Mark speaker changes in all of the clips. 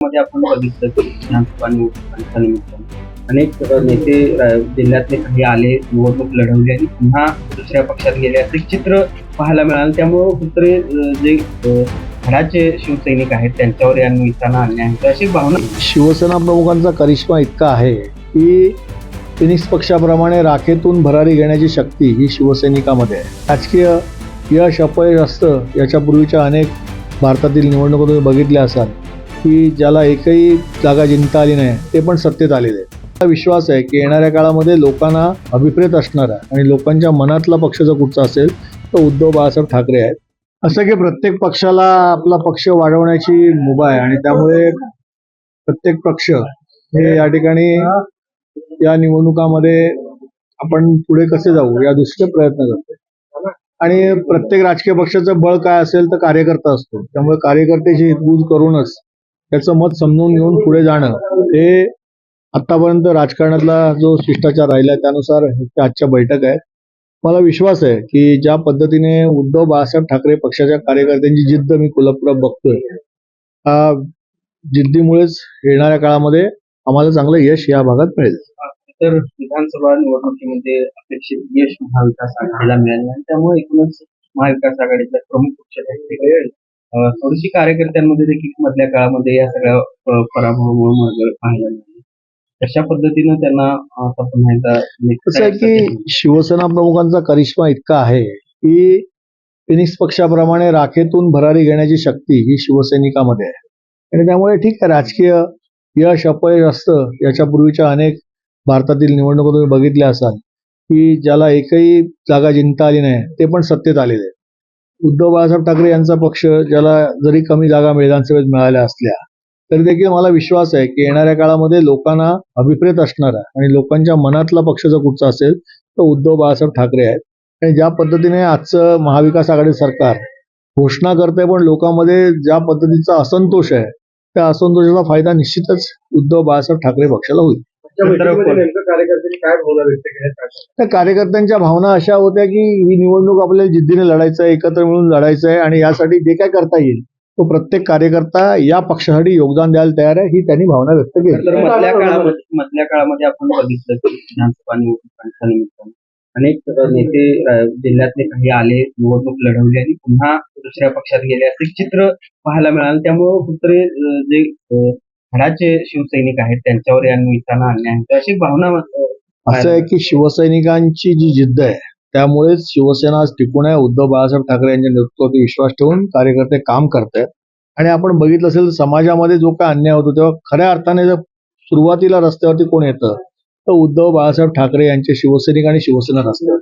Speaker 1: मध्ये आपण बघितलं की विधानसभा निवडणुकांच्या अनेक नेते जिल्ह्यातले काही आले निवडणूक लढवली आणि पुन्हा दुसऱ्या पक्षात गेले. असे चित्र पाहायला मिळालं त्यामुळं कुठेतरी जे अ, शिवसैनिक आहेत त्यांच्यावर या निमित्तानं आणले आहेत अशी भावना
Speaker 2: शिवसेना प्रमुखांचा करिश्मा इतका आहे की फिनिक्स पक्षाप्रमाणे राखेतून भरारी घेण्याची शक्ती ही शिवसैनिकामध्ये आहे. राजकीय यश अपयश असतं. याच्यापूर्वीच्या अनेक भारतातील निवडणुका तुम्ही बघितल्या असाल. की ज्याला एकही जागा जिंकता आली नाही ते पण सत्तेत आलेले आहेत. विश्वास आहे की येणाऱ्या काळामध्ये लोकांना अभिप्रेत असणार आहे आणि लोकांच्या मनातला पक्ष जर कुठचा असेल तर उद्धव बाळासाहेब ठाकरे आहेत. असं की प्रत्येक पक्षाला आपला पक्ष वाढवण्याची मुभा आहे आणि त्यामुळे प्रत्येक पक्ष हे या ठिकाणी या निवडणुकामध्ये आपण पुढे कसे जाऊ या दृष्टीने प्रयत्न करतो आणि प्रत्येक राजकीय पक्षाचं बळ काय असेल तर कार्यकर्ता असतो. त्यामुळे कार्यकर्त्याची हितगुज करूनच त्याचं मत समजून घेऊन पुढे जाणं हे आतापर्यंत राजकारणातला जो शिष्टाचार राहिला त्यानुसार आजच्या बैठक आहे मला विश्वास आहे की ज्या पद्धतीने उद्धव बाळासाहेब ठाकरे पक्षाच्या कार्यकर्त्यांची जिद्द मी कोल्हापुरात बघतोय हा जिद्दीमुळेच येणाऱ्या काळामध्ये आम्हाला चांगलं यश या भागात मिळेल.
Speaker 1: तर विधानसभा निवडणुकीमध्ये अपेक्षित यश महाविकास आघाडीला मिळालं त्यामुळे एकूणच महाविकास आघाडीचा प्रमुख पक्ष थोडीशी कार्यकर्त्यांमध्ये देखील मधल्या काळामध्ये या सगळ्या पराभवामुळे मळगळ पाहायला मिळाली. अशा पद्धतीनं त्यांना आता पुन्हा एकदा
Speaker 2: कसं आहे की शिवसेना प्रमुखांचा करिश्मा इतका आहे की फिनिक्स पक्षाप्रमाणे राखेतून भरारी घेण्याची शक्ती ही शिवसैनिकामध्ये आहे. आणि त्यामुळे ठीक आहे राजकीय यश अपयश असतं. याच्यापूर्वीच्या अनेक भारतातील निवडणुका तुम्ही बघितल्या असाल की ज्याला एकही जागा जिंकता आली नाही ते पण सत्तेत आलेले. उद्धव बाळासाहेब ठाकरे यांचा पक्ष ज्याला जरी कमी जागा विधानसभेत मिळाल्या असल्या तरी देखील मला विश्वास आहे की येणाऱ्या काळामध्ये लोकांना अभिप्रेत असणारा आणि लोकांच्या मनातला पक्ष जर कुठचा असेल तर उद्धव बाळासाहेब ठाकरे आहेत. आणि ज्या पद्धतीने आजचं महाविकास आघाडी सरकार घोषणा करते पण लोकांमध्ये ज्या पद्धतीचा असंतोष आहे त्या असंतोषाचा फायदा निश्चितच उद्धव बाळासाहेब ठाकरे पक्षाला होईल. कार्यकर्त्यांच्या भावना अशा होत्या की ही निवडणूक आपल्याला जिद्दीने लढायचं आहे एकत्र मिळून लढायचं आहे आणि यासाठी जे काय करता येईल तो प्रत्येक कार्यकर्ता या पक्षासाठी योगदान द्यायला तयार आहे ही त्यांनी भावना व्यक्त
Speaker 1: तर
Speaker 2: केली
Speaker 1: मधल्या काळामध्ये मधल्या काळामध्ये आपण बघितलं की विधानसभा निवडणुकांच्या निमित्तानं अनेक नेते जिल्ह्यातले काही आले निवडणूक लढवली आणि पुन्हा दुसऱ्या पक्षात गेले असे चित्र पाहायला मिळालं. त्यामुळं कुठेतरी अ, जे धडाचे शिवसैनिक आहेत त्यांच्यावर या निमित्तानं अन्याय होतो अशी भावना
Speaker 2: असं आहे की शिवसैनिकांची जी जिद्द आहे त्यामुळेच शिवसेना आज टिकून आहे. उद्धव बाळासाहेब ठाकरे यांच्या नेतृत्वावर विश्वास ठेवून कार्यकर्ते काम करतायत. आणि आपण बघितलं असेल तर समाजामध्ये जो काय अन्याय होतो तेव्हा खऱ्या अर्थाने जर सुरुवातीला रस्त्यावरती कोण येतं तर उद्धव बाळासाहेब ठाकरे यांचे शिवसैनिक आणि शिवसेना रस्त्यावर.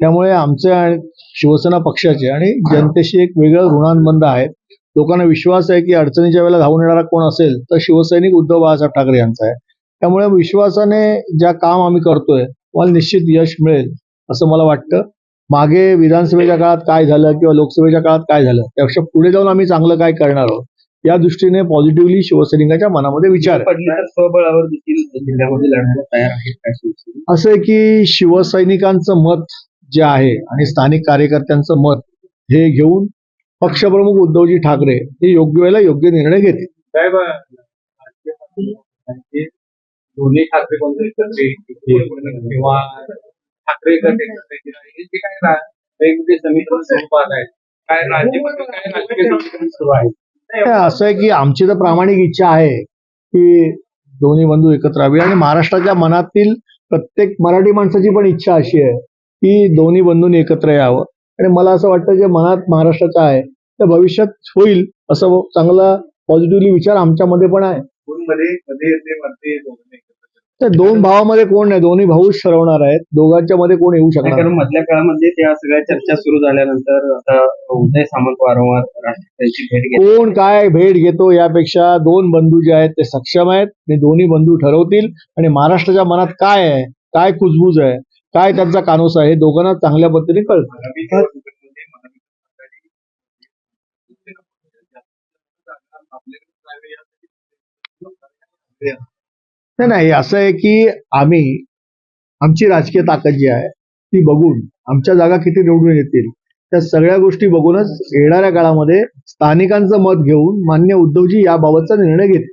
Speaker 2: त्यामुळे आमचे शिवसेना पक्षाचे आणि जनतेशी एक वेगळं ऋणानुबंध आहे लोकांना विश्वास आहे की अडचणीच्या वेळेला धावून येणारा कोण असेल तर शिवसैनिक उद्धव बाळासाहेब ठाकरे यांचा आहे. त्यामुळे विश्वासाने ज्या काम आम्ही करतोय मला निश्चित यश मिळेल असं मला वाटतं. मागे विधानसभेच्या काळात काय झालं किंवा लोकसभेच्या काळात काय झालं त्यापेक्षा पुढे जाऊन आम्ही चांगलं काय करणार आहोत या दृष्टीने पॉझिटिव्हली शिवसैनिकांच्या मनामध्ये विचार
Speaker 1: स्वबळावर देखील
Speaker 2: असं आहे की शिवसैनिकांचं मत जे आहे आणि स्थानिक कार्यकर्त्यांचं मत हे घेऊन पक्षप्रमुख उद्धवजी ठाकरे हे योग्य वेळेला योग्य निर्णय
Speaker 3: दोन्ही ठाकरे किंवा ठाकरे हे
Speaker 2: असं आहे की आमची तर प्रामाणिक इच्छा आहे की दोन्ही बंधू एकत्र राहावे आणि महाराष्ट्राच्या मनातील प्रत्येक मराठी माणसाची पण इच्छा अशी आहे की दोन्ही बंधूंनी एकत्र यावं. आणि मला असं वाटतं जे मनात महाराष्ट्राचं आहे ते भविष्यात होईल असं चांगला पॉझिटिव्हली विचार आमच्यामध्ये पण आहे. तर दोन भावामध्ये कोण नाही दोन्ही भाऊच ठरवणार आहेत. दोघांच्या मध्ये कोण येऊ शकणार
Speaker 1: कारण मधल्या काळामध्ये त्या सगळ्या चर्चा सुरू झाल्यानंतर आता उदय सामंत वारंवार राष्ट्रपतींची भेट घेत
Speaker 2: कोण काय भेट घेतो यापेक्षा दोन बंधू जे आहेत ते सक्षम आहेत. आणि दोन्ही बंधू ठरवतील. आणि महाराष्ट्राच्या मनात काय आहे काय कुजबूज आहे काय त्यांचा कानूस आहे दोघांना चांगल्या पद्धतीने कळत. नाही नाही असं आहे की आम्ही आमची राजकीय ताकद जी आहे ती बघून आमच्या जागा किती निवडून येतील त्या सगळ्या गोष्टी बघूनच येणाऱ्या काळामध्ये स्थानिकांचं मत घेऊन मान्य उद्धवजी याबाबतचा निर्णय घेतील.